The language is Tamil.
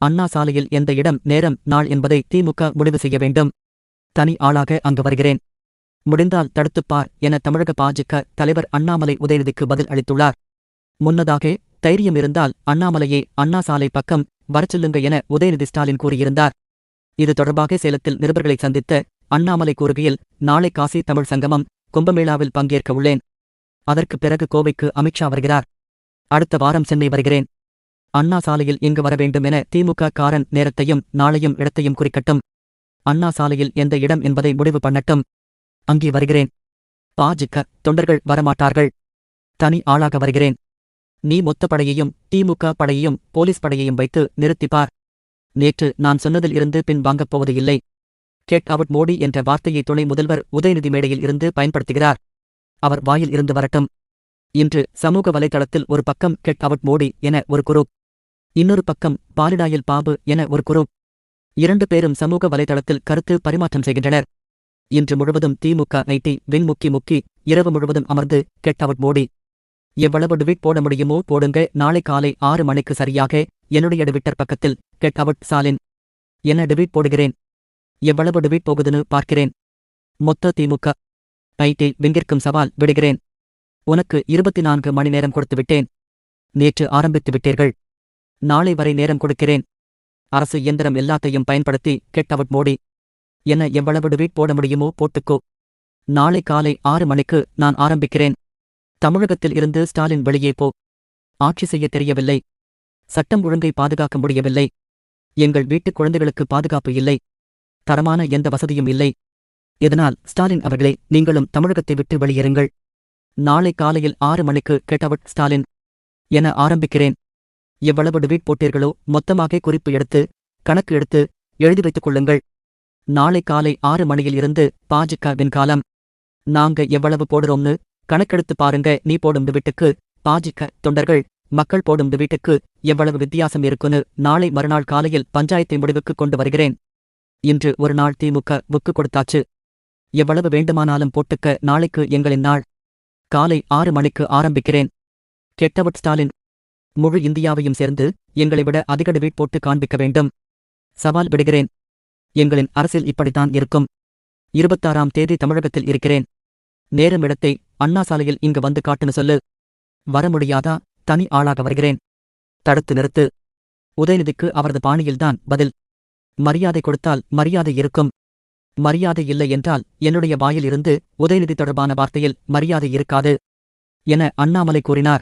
அண்ணா சாலையில் எந்த இடம் நேரம் நாள் என்பதை திமுக முடிவு செய்ய வேண்டும். தனி ஆளாக அங்கு வருகிறேன். முடிந்தால் தடுத்துப்பார் என தமிழக பாஜக தலைவர் அண்ணாமலை உதயநிதிக்கு பதில் அளித்துள்ளார். முன்னதாக தைரியம் இருந்தால் அண்ணாமலையே அண்ணா சாலை பக்கம் வரச்செல்லுங்க என உதயநிதி ஸ்டாலின் கூறியிருந்தார். இது தொடர்பாக சேலத்தில் நிருபர்களை சந்தித்த அண்ணாமலை கூறுகையில் நாளை காசி தமிழ் சங்கமம் கும்பமேளாவில் பங்கேற்க உள்ளேன். அதற்கு பிறகு கோவைக்கு அமித்ஷா வருகிறார். அடுத்த வாரம் சென்னை வருகிறேன். அண்ணா சாலையில் இங்கு வர வேண்டும் என திமுக காரன் நேரத்தையும் நாளையும் இடத்தையும் குறிக்கட்டும். அண்ணா சாலையில் எந்த இடம் என்பதை முடிவு பண்ணட்டும். அங்கே வருகிறேன். பாஜக தொண்டர்கள் வரமாட்டார்கள். தனி ஆளாக வருகிறேன். நீ மொத்த படையையும் திமுக படையையும் போலீஸ் படையையும் வைத்து நிறுத்திப்பார் நேற்று நான் சொன்னதில் இருந்து பின் வாங்கப் போவது இல்லை. கெட் அவுட் மோடி என்ற வார்த்தையை துணை முதல்வர் உதயநிதி மேடையில் இருந்து பயன்படுத்துகிறார். அவர் வாயில் இருந்து வரட்டும். இன்று சமூக வலைதளத்தில் ஒரு பக்கம் கெட் அவுட் மோடி என ஒரு குரூப். இன்னொரு பக்கம் பாலிடாயில் பாபு என ஒரு குரூப். இரண்டு பேரும் சமூக வலைதளத்தில் கருத்து பரிமாற்றம் செய்கின்றனர். இன்று முழுவதும் திமுக நைட்டி வின் முக்கி முக்கி இரவு முழுவதும் அமர்ந்து கெட் அவுட் மோடி எவ்வளவு டுவிட் போட முடியுமோ போடுங்க. நாளை காலை ஆறு மணிக்கு சரியாக என்னுடைய டுவிட்டர் பக்கத்தில் கெட் அவுட் சாலின். என டுவிட் போடுகிறேன்? எவ்வளவு டுவிட் போகுதுன்னு பார்க்கிறேன். மொத்த திமுக ஐடி விங்கிற்கும் சவால் விடுகிறேன். உனக்கு இருபத்தி நான்கு மணி நேரம் கொடுத்து விட்டேன் நேற்று ஆரம்பித்து விட்டீர்கள். நாளை வரை நேரம் கொடுக்கிறேன். அரசு இயந்திரம் எல்லாத்தையும் பயன்படுத்தி கெட்டவட் மோடி. என எவ்வளவு டுவீட் போட முடியுமோ போட்டுக்கோ. நாளை காலை ஆறு மணிக்கு நான் ஆரம்பிக்கிறேன். தமிழகத்தில் இருந்து ஸ்டாலின் வெளியே போ. ஆட்சி செய்ய தெரியவில்லை. சட்டம் ஒழுங்கை பாதுகாக்க முடியவில்லை. எங்கள் வீட்டுக் குழந்தைகளுக்கு பாதுகாப்பு இல்லை. தரமான எந்த வசதியும் இல்லை. இதனால் ஸ்டாலின் அவர்களே நீங்களும் தமிழகத்தை விட்டு வெளியேறுங்கள். நாளை காலையில் ஆறு மணிக்கு கெட்டவட் ஸ்டாலின். என ஆரம்பிக்கிறேன். எவ்வளவு டிவீட் போட்டீர்களோ மொத்தமாக குறிப்பு எடுத்து கணக்கு எடுத்து எழுதி வைத்துக் கொள்ளுங்கள். நாளை காலை ஆறு மணியில் இருந்து பாஜகவின் காலம். நாங்க எவ்வளவு போடுறோம்னு கணக்கெடுத்து பாருங்க. நீ போடும் டுவீட்டுக்கு பாஜக தொண்டர்கள் மக்கள் போடும் டுவீட்டுக்கு எவ்வளவு வித்தியாசம் இருக்குன்னு நாளை மறுநாள் காலையில் பஞ்சாயத்தை முடிவுக்கு கொண்டு வருகிறேன். இன்று ஒரு நாள் திமுக புக்கு கொடுத்தாச்சு. எவ்வளவு வேண்டுமானாலும் போட்டுக்க நாளைக்கு எங்களின் நாள். காலை ஆறு மணிக்கு ஆரம்பிக்கிறேன். கெட்டவட் ஸ்டாலின் முழு இந்தியாவையும் சேர்ந்து எங்களை விட அதிக டுவீட் போட்டு காண்பிக்க வேண்டும். சவால் விடுகிறேன். எங்களின் அரசில் இப்படித்தான் இருக்கும். இருபத்தாறாம் தேதி தமிழகத்தில் இருக்கிறேன். நேரம் இடத்தை அண்ணா சாலையில் இங்கு வந்து காட்டுன்னு சொல்லு. வர முடியாதா? தனி ஆளாக வருகிறேன். தடுத்து நிறுத்து. உதயநிதிக்கு அவரது பாணியில்தான் பதில். மரியாதை கொடுத்தால் மரியாதை இருக்கும். மரியாதை இல்லை என்றால் என்னுடைய வாயில் இருந்து உதயநிதி தொடர்பான வார்த்தையில் மரியாதை இருக்காது. என அண்ணாமலை கூறினார்.